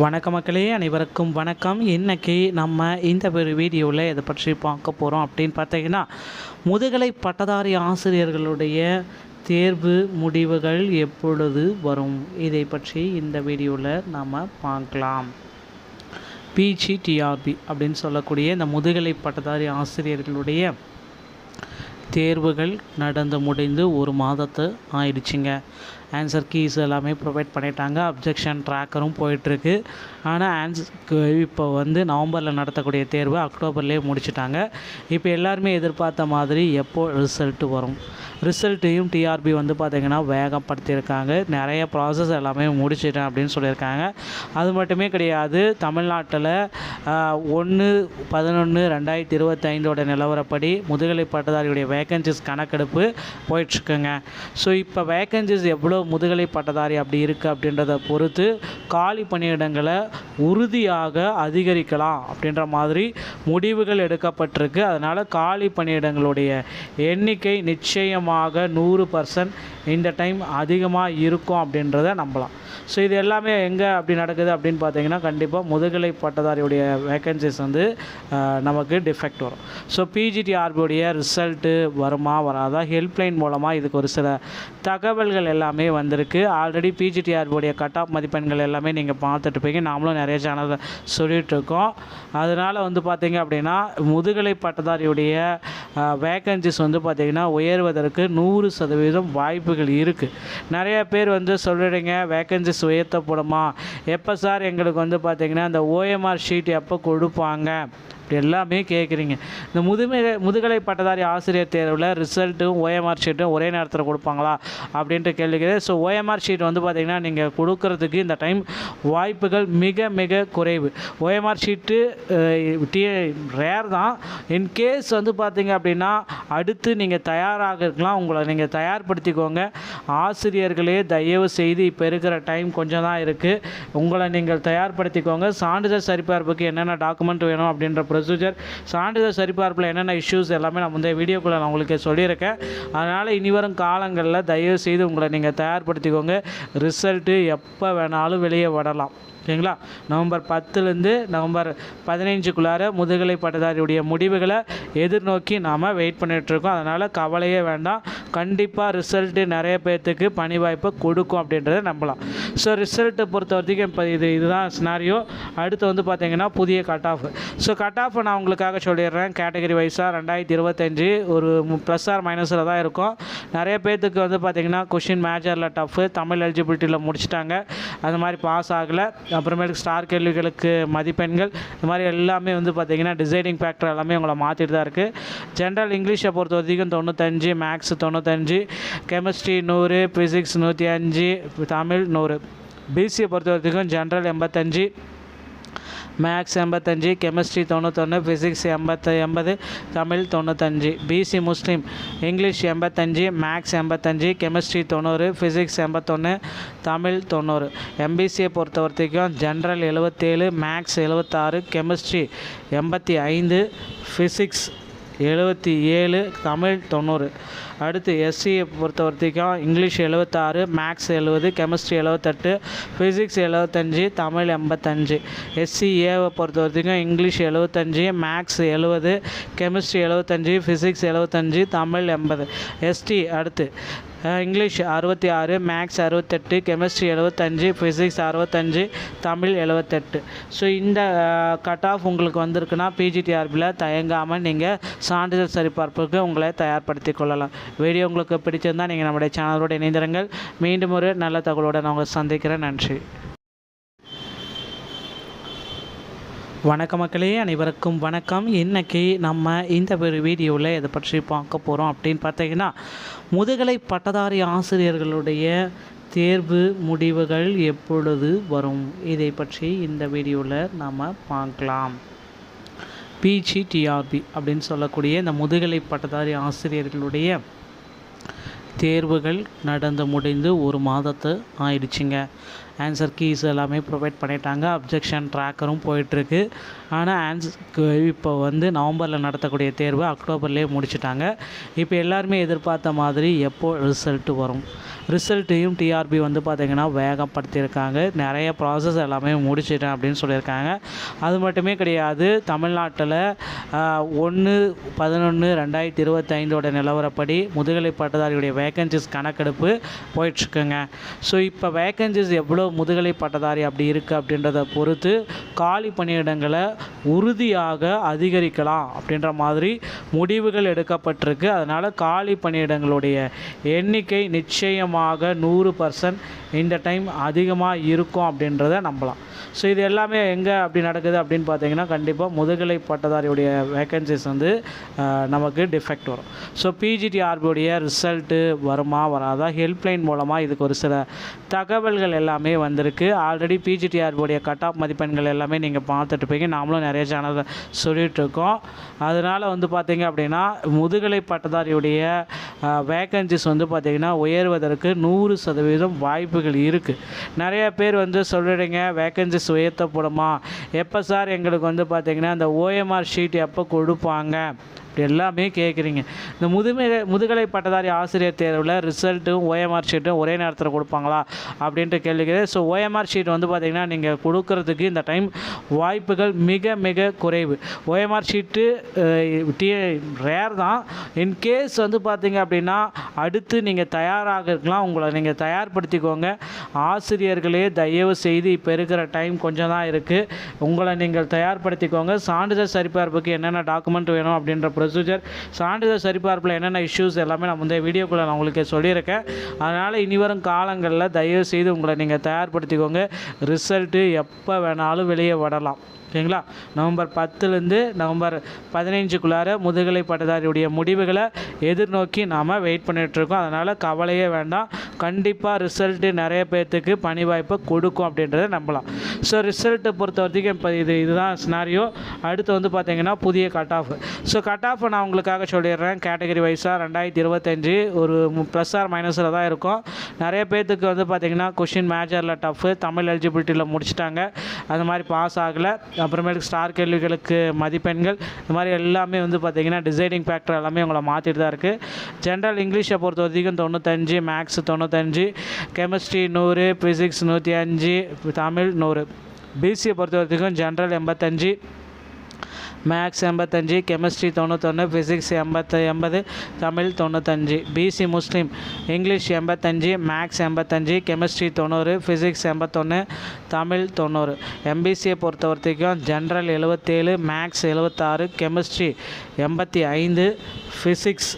வணக்க மக்களே அனைவருக்கும் வணக்கம். இன்றைக்கி நம்ம இந்த ஒரு வீடியோவில் இதை பற்றி பார்க்க போகிறோம் அப்படின்னு பார்த்தீங்கன்னா முதுகலை பட்டதாரி ஆசிரியர்களுடைய தேர்வு முடிவுகள் எப்பொழுது வரும்? இதை பற்றி இந்த வீடியோவில் நாம் பார்க்கலாம். பிஜிடிஆர்பி அப்படின்னு சொல்லக்கூடிய இந்த முதுகலை பட்டதாரி ஆசிரியர்களுடைய தேர்வுகள் நடந்து முடிந்து ஒரு மாதத்து ஆயிடுச்சுங்க. ஆன்சர் கீஸ் எல்லாமே ப்ரொவைட் பண்ணிட்டாங்க. அப்ஜெக்ஷன் ட்ராக்கரும் போயிட்டுருக்கு. ஆனால் ஆன்சர் இப்போ வந்து நவம்பரில் நடத்தக்கூடிய தேர்வு அக்டோபர்லேயே முடிச்சிட்டாங்க. இப்போ எல்லாருமே எதிர்பார்த்த மாதிரி எப்போ ரிசல்ட் வரும்? ரிசல்ட்டையும் டிஆர்பி வந்து பார்த்திங்கன்னா வேகப்படுத்தியிருக்காங்க. நிறைய ப்ராசஸ் எல்லாமே முடிச்சிட்டேன் அப்படின்னு சொல்லியிருக்காங்க. அது மட்டுமே கிடையாது தமிழ்நாட்டில் ஒன்று பதினொன்று ரெண்டாயிரத்தி இருபத்தைந்தோட நிலவரப்படி முதுகலை பட்டதாரியுடைய வேகன்சிஸ் கணக்கெடுப்பு போயிட்டுருக்குங்க. ஸோ இப்போ வேகன்சிஸ் எவ்வளோ முதுகலை பட்டதாரி அப்படி இருக்குது அப்படின்றத பொறுத்து காலி பணியிடங்களை உறுதியாக அதிகரிக்கலாம் அப்படின்ற மாதிரி முடிவுகள் எடுக்கப்பட்டிருக்கு. அதனால் காலி பணியிடங்களுடைய எண்ணிக்கை நிச்சயமாக நூறு பர்சன்ட் இந்த டைம் அதிகமாக இருக்கும் அப்படின்றத நம்பலாம். ஸோ இது எல்லாமே எங்கே அப்படி நடக்குது அப்படின்னு பார்த்தீங்கன்னா கண்டிப்பாக முதுகலை பட்டதாரியுடைய வேகன்சிஸ் வந்து நமக்கு டிஃபெக்ட் வரும். ஸோ பிஜிடிஆர்பியுடைய ரிசல்ட்டு வருமா வராதா? ஹெல்ப்லைன் மூலமாக இதுக்கு ஒரு சில தகவல்கள் எல்லாமே வந்திருக்கு. ஆல்ரெடி பிஜிடிஆர்பியுடைய கட் ஆஃப் மதிப்பெண்கள் எல்லாமே நீங்கள் பார்த்துட்டு போய் நாமளும் நிறைய சேனலை சொல்லிகிட்ருக்கோம் இருக்கோம். அதனால் வந்து பார்த்தீங்க அப்படின்னா முதுகலை பட்டதாரியுடைய வேகன்சிஸ் வந்து பார்த்திங்கன்னா உயர்வதற்கு நூறு சதவீதம் வாய்ப்புகள் இருக்குது நிறைய பேர் வந்து சொல்லிடுங்க வேகன்சிஸ் உயர்த்தப்படுமா எப்போ சார் எங்களுக்கு வந்து பார்த்திங்கன்னா இந்த ஓஎம்ஆர் ஷீட் எப்போ கொடுப்பாங்க? அப்படி எல்லாமே கேட்குறீங்க இந்த முதுமை முதுகலை பட்டதாரி ஆசிரியர் தேர்வில் ரிசல்ட்டும் ஓஎம்ஆர் ஷீட்டும் ஒரே நேரத்தில் கொடுப்பாங்களா? அப்படின்ட்டு கேள்விக்கிறேன் ஸோ ஓஎம்ஆர் ஷீட் வந்து பார்த்திங்கன்னா நீங்கள் கொடுக்கறதுக்கு இந்த டைம் வாய்ப்புகள் மிக மிக குறைவு. ஓஎம்ஆர் ஷீட்டு டி ரேர் தான். இன்கேஸ் வந்து பார்த்திங்க அப்படின்னா அடுத்து நீங்கள் தயாராக இருக்கலாம். உங்களை நீங்கள் தயார்படுத்திக்கோங்க. ஆசிரியர்களே தயவு செய்து இப்போ இருக்கிற டைம் கொஞ்சம் தான் இருக்குது உங்களை நீங்கள் தயார்படுத்திக்கோங்க. சான்றிதழ் சரிபார்ப்புக்கு என்னென்ன டாக்குமெண்ட் வேணும் அப்படின்ற ப்ரொசீஜர் சான்றிதழ் சரிபார்ப்பில் என்னென்ன இஷ்யூஸ் எல்லாமே நான் முந்தைய வீடியோக்குள்ளே நான் உங்களுக்கு சொல்லியிருக்கேன். அதனால் இனி வரும் காலங்களில் தயவு செய்து உங்களை நீங்கள் தயார்படுத்திக்கோங்க. ரிசல்ட்டு எப்போ வேணாலும் வெளியே விடலாம் ஓகேங்களா? நவம்பர் பத்துலேருந்து நவம்பர் பதினைஞ்சுக்குள்ளார முதுகலை பட்டதாரியுடைய முடிவுகளை எதிர்நோக்கி நாம் வெயிட் பண்ணிகிட்ருக்கோம் அதனால் கவலையே வேண்டாம். கண்டிப்பாக ரிசல்ட்டு நிறைய பேர்த்துக்கு பணி வாய்ப்பை கொடுக்கும் அப்படின்றத நம்பலாம். ஸோ ரிசல்ட்டை பொறுத்த வரைக்கும் இப்போ இது இதுதான் சினாரியோ அடுத்து வந்து பார்த்தீங்கன்னா புதிய cut off so cut off நான் உங்களுக்காக சொல்லிடுறேன். கேட்டகரி வைஸாக ரெண்டாயிரத்தி இருபத்தஞ்சி ஒரு ப்ளஸ் ஆர் மைனஸில் தான் இருக்கும். நிறைய பேர்த்துக்கு வந்து பார்த்தீங்கன்னா கொஷின் மேஜரில் டஃப்பு தமிழ் எலிஜிபிலிட்டியில் முடிச்சிட்டாங்க. அந்த மாதிரி பாஸ் ஆகலை. அப்புறமேலுக்கு ஸ்டார் கேள்விகளுக்கு மதிப்பெண்கள். இந்த மாதிரி எல்லாமே வந்து பார்த்திங்கன்னா டிசைடிங் ஃபேக்டர் எல்லாமே உங்களை மாற்றிட்டு தான் இருக்குது ஜென்ரல் இங்கிலீஷை பொறுத்த வரைக்கும் தொண்ணூத்தஞ்சு மேக்ஸ் தொண்ணூத்தஞ்சு கெமிஸ்ட்ரி நூறு ஃபிசிக்ஸ் நூற்றி அஞ்சு தமிழ் நூறு. பிசியை பொறுத்த வரைக்கும் ஜென்ரல் எண்பத்தஞ்சு மேக்ஸ் எண்பத்தஞ்சு கெமிஸ்ட்ரி தொண்ணூத்தொன்று ஃபிசிக்ஸ் எண்பத்து எண்பது தமிழ் தொண்ணூத்தஞ்சு. பிசி முஸ்லீம் இங்கிலீஷ் எண்பத்தஞ்சு மேக்ஸ் எண்பத்தஞ்சு கெமிஸ்ட்ரி தொண்ணூறு ஃபிசிக்ஸ் எண்பத்தொன்று தமிழ் தொண்ணூறு. எம்பிசியை பொறுத்த வரைக்கும் ஜென்ரல் எழுபத்தேழு மேக்ஸ் எழுபத்தாறு கெமிஸ்ட்ரி எண்பத்தி ஐந்து ஃபிசிக்ஸ் எழுபத்தி ஏழு தமிழ் தொண்ணூறு. அடுத்து எஸ்சியை பொறுத்த வரைக்கும் இங்கிலீஷ் எழுபத்தாறு மேக்ஸ் எழுபது கெமிஸ்ட்ரி எழுபத்தெட்டு ஃபிசிக்ஸ் எழுபத்தஞ்சி தமிழ் எண்பத்தஞ்சு. எஸ்சிஏவை பொறுத்த வரைக்கும் இங்கிலீஷ் எழுபத்தஞ்சி மேக்ஸ் எழுபது கெமிஸ்ட்ரி எழுபத்தஞ்சி ஃபிசிக்ஸ் எழுபத்தஞ்சி தமிழ் எண்பது. எஸ்டி அடுத்து இங்கிலீஷ் அறுபத்தி ஆறு மேக்ஸ் அறுபத்தெட்டு கெமிஸ்ட்ரி எழுபத்தஞ்சு ஃபிசிக்ஸ் அறுபத்தஞ்சு தமிழ் எழுபத்தெட்டு. ஸோ இந்த கட் ஆஃப் உங்களுக்கு வந்திருக்குன்னா பிஜிடிஆர்பியில் தயங்காமல் நீங்கள் சான்றிதழ் சரிபார்ப்புக்கு உங்களை தயார்படுத்திக் கொள்ளலாம். வீடியோ உங்களுக்கு பிடிச்சிருந்தால் நீங்கள் நம்முடைய சேனலோடு இணைந்திருங்கள். மீண்டும் ஒரு நல்ல தகவலோடு நான் உங்களை சந்திக்கிறேன். நன்றி. வணக்க மக்களே அனைவருக்கும் வணக்கம். இன்றைக்கி நம்ம இந்த ஒரு வீடியோவில் இதை பற்றி பார்க்க போகிறோம் அப்படின்னு பார்த்தீங்கன்னா முதுகலை பட்டதாரி ஆசிரியர்களுடைய தேர்வு முடிவுகள் எப்பொழுது வரும்? இதை பற்றி இந்த வீடியோவில் நாம் பார்க்கலாம். பிஜிடிஆர்பி அப்படின்னு சொல்லக்கூடிய இந்த முதுகலை பட்டதாரி ஆசிரியர்களுடைய தேர்வுகள் நடந்து முடிந்து ஒரு மாதத்து ஆயிடுச்சுங்க. ஆன்சர் கீஸ் எல்லாமே ப்ரொவைட் பண்ணிட்டாங்க. அப்ஜெக்ஷன் ட்ராக்கரும் போயிட்டுருக்கு. ஆனால் ஆன்சர் இப்போ வந்து நவம்பரில் நடத்தக்கூடிய தேர்வு அக்டோபர்லேயே முடிச்சிட்டாங்க. இப்போ எல்லாருமே எதிர்பார்த்த மாதிரி எப்போ ரிசல்ட்டு வரும்? ரிசல்ட்டையும் டிஆர்பி வந்து பார்த்திங்கன்னா வேகப்படுத்தியிருக்காங்க. நிறைய ப்ராசஸ் எல்லாமே முடிச்சிட்டேன் அப்படின்னு சொல்லியிருக்காங்க. அது மட்டுமே கிடையாது தமிழ்நாட்டில் ஒன்று பதினொன்று ரெண்டாயிரத்தி இருபத்தைந்தோட நிலவரப்படி முதுகலை பட்டதாரியுடைய வேக்கன்சிஸ் கணக்கெடுப்பு போயிட்டுருக்குங்க. ஸோ இப்போ வேக்கன்சிஸ் எவ்வளோ முதுகலை பட்டதாரி அப்படி இருக்குது அப்படின்றத பொறுத்து காலி பணியிடங்களை உறுதியாக அதிகரிக்கலாம் அப்படின்ற மாதிரி முடிவுகள் எடுக்கப்பட்டிருக்கு. அதனால் காலி பணியிடங்களுடைய எண்ணிக்கை நிச்சயமாக நூறு பர்சன்ட் இந்த டைம் அதிகமாக இருக்கும் அப்படின்றத நம்பலாம். ஸோ இது எல்லாமே எங்கே அப்படி நடக்குது அப்படின்னு பார்த்தீங்கன்னா கண்டிப்பாக முதுகலை பட்டதாரியுடைய வேக்கன்சிஸ் வந்து நமக்கு டிஃபெக்ட் வரும். ஸோ பிஜிடிஆர்பியுடைய ரிசல்ட்டு வருமா வராதா? ஹெல்ப்லைன் மூலமாக இதுக்கு ஒரு சில தகவல்கள் எல்லாமே வந்திருக்கு. ஆல்ரெடி பிஜிடிஆர்பியுடைய கட் ஆஃப் மதிப்பெண்கள் எல்லாமே நீங்கள் பார்த்துட்டுப்பீங்க நாமளும் நிறைய சேனலை சொல்லிகிட்ருக்கோம் அதனால் வந்து பார்த்தீங்க அப்படின்னா முதுகலை பட்டதாரியுடைய வேக்கன்சிஸ் வந்து பார்த்திங்கன்னா உயர்வதற்கு நூறு சதவீதம் வாய்ப்பு வாய்ப்புகள் இருக்குது நிறைய பேர் வந்து சொல்கிறீங்க வேக்கன்சிஸ் உயர்த்தப்படுமா? எப்போ சார் எங்களுக்கு வந்து பார்த்திங்கன்னா அந்த ஓஎம்ஆர் ஷீட் எப்போ கொடுப்பாங்க? எல்லாமே கேட்குறீங்க இந்த முதுமை முதுகலை பட்டதாரி ஆசிரியர் தேர்வில் ரிசல்ட்டும் ஓஎம்ஆர் ஷீட்டும் ஒரே நேரத்தில் கொடுப்பாங்களா? அப்படின்ட்டு கேள்விக்கிறேன். ஸோ ஓஎம்ஆர் ஷீட் வந்து பார்த்திங்கன்னா நீங்கள் கொடுக்கறதுக்கு இந்த டைம் வாய்ப்புகள் மிக மிக குறைவு. ஓஎம்ஆர் ஷீட்டு டி ரேர் தான். இன்கேஸ் வந்து பார்த்தீங்க அப்படின்னா அடுத்து நீங்கள் தயாராக இருக்கலாம். உங்களை நீங்கள் தயார்படுத்திக்கோங்க. ஆசிரியர்களே தயவு செய்து இப்போ இருக்கிற டைம் கொஞ்சம் தான் இருக்குது உங்களை நீங்கள் தயார்படுத்திக்கோங்க. சான்றிதழ் சரிபார்ப்புக்கு என்னென்ன டாக்குமெண்ட் வேணும் அப்படின்ற ப்ரொசீஜர் சான்றிதழ் சரிபார்ப்பில் என்னென்ன இஷ்யூஸ் எல்லாமே நான் முந்தைய வீடியோக்குள்ளே நான் உங்களுக்கு சொல்லியிருக்கேன். அதனால் இனி வரும் காலங்களில் தயவு செய்து உங்களை நீங்கள் தயார்படுத்திக்கோங்க. ரிசல்ட்டு எப்போ வேணாலும் வெளியே விடலாம் ஓகேங்களா? நவம்பர் பத்துலேருந்து நவம்பர் பதினைஞ்சுக்குள்ளார முதுகலை பட்டதாரியுடைய முடிவுகளை எதிர்நோக்கி நாம் வெயிட் பண்ணிகிட்ருக்கோம் அதனால் கவலையே வேண்டாம். கண்டிப்பாக ரிசல்ட்டு நிறைய பேர்த்துக்கு பணி வாய்ப்பை கொடுக்கும் அப்படின்றத நம்பலாம். ஸோ ரிசல்ட்டை பொறுத்த வரைக்கும் இப்போ இது இதுதான் சினாரியோ அடுத்து வந்து பார்த்தீங்கன்னா புதிய cut off so cut off நான் உங்களுக்காக சொல்லிடுறேன். கேட்டகரி வைஸாக ரெண்டாயிரத்தி இருபத்தஞ்சி ஒரு ப்ளஸ் ஆர் மைனஸில் தான் இருக்கும். நிறைய பேர்த்துக்கு வந்து பார்த்தீங்கன்னா கொஷின் மேஜரில் டஃப்பு தமிழ் எலிஜிபிலிட்டியில் முடிச்சிட்டாங்க. அந்த மாதிரி பாஸ் ஆகலை. அப்புறமேலுக்கு ஸ்டார் கேள்விகளுக்கு மதிப்பெண்கள். இந்த மாதிரி எல்லாமே வந்து பார்த்திங்கன்னா டிசைடிங் ஃபேக்டர் எல்லாமே உங்களை மாற்றிட்டு தான் இருக்குது ஜென்ரல் இங்கிலீஷை பொறுத்த வரைக்கும் தொண்ணூத்தஞ்சு மேக்ஸ் தொண்ணூத்தஞ்சு கெமிஸ்ட்ரி நூறு ஃபிசிக்ஸ் நூற்றி அஞ்சு தமிழ் நூறு. பிசியை பொறுத்த வரைக்கும் ஜென்ரல் எண்பத்தஞ்சு மேக்ஸ் எண்பத்தஞ்சு கெமிஸ்ட்ரி தொண்ணூத்தொன்று ஃபிசிக்ஸ் எண்பத்து எண்பது தமிழ் தொண்ணூத்தஞ்சு பிசி முஸ்லீம் இங்கிலீஷ் எண்பத்தஞ்சு மேக்ஸ் எண்பத்தஞ்சு கெமிஸ்ட்ரி தொண்ணூறு ஃபிசிக்ஸ் எண்பத்தொன்று தமிழ் தொண்ணூறு. எம்பிசியை பொறுத்த வரைக்கும் ஜென்ரல் எழுபத்தேழு மேக்ஸ் எழுபத்தாறு கெமிஸ்ட்ரி எண்பத்தி ஐந்து ஃபிசிக்ஸ்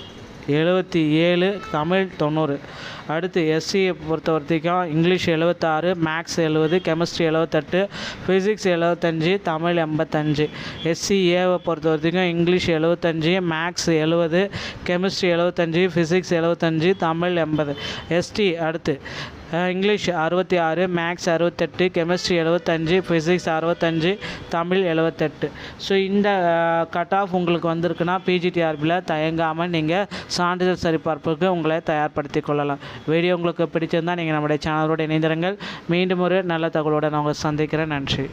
எழுபத்தி ஏழு தமிழ் தொண்ணூறு. அடுத்து எஸ்சியை பொறுத்த வரைக்கும் இங்கிலீஷ் எழுபத்தாறு மேக்ஸ் எழுபது கெமிஸ்ட்ரி எழுபத்தெட்டு ஃபிசிக்ஸ் எழுபத்தஞ்சி தமிழ் எண்பத்தஞ்சு. எஸ்சி ஏவை பொறுத்த வரைக்கும் இங்கிலீஷ் எழுபத்தஞ்சி மேக்ஸ் எழுபது கெமிஸ்ட்ரி எழுபத்தஞ்சி ஃபிசிக்ஸ் எழுபத்தஞ்சி தமிழ் எண்பது. எஸ்டி அடுத்து இங்கிலீஷ் அறுபத்தி ஆறு மேக்ஸ் அறுபத்தெட்டு கெமிஸ்ட்ரி எழுபத்தஞ்சு ஃபிசிக்ஸ் அறுபத்தஞ்சு தமிழ் எழுபத்தெட்டு. ஸோ இந்த கட் ஆஃப் உங்களுக்கு வந்திருக்குன்னா பிஜிடிஆர்பியில் தயங்காமல் நீங்கள் சான்றிதழ் சரிபார்ப்புக்கு உங்களை தயார்படுத்தி கொள்ளலாம். வீடியோ உங்களுக்கு பிடிச்சிருந்தால் நீங்கள் நம்முடைய சேனலோட இணைந்திருங்கள். மீண்டும் ஒரு நல்ல தகவலோடு நான் உங்களை சந்திக்கிறேன். நன்றி.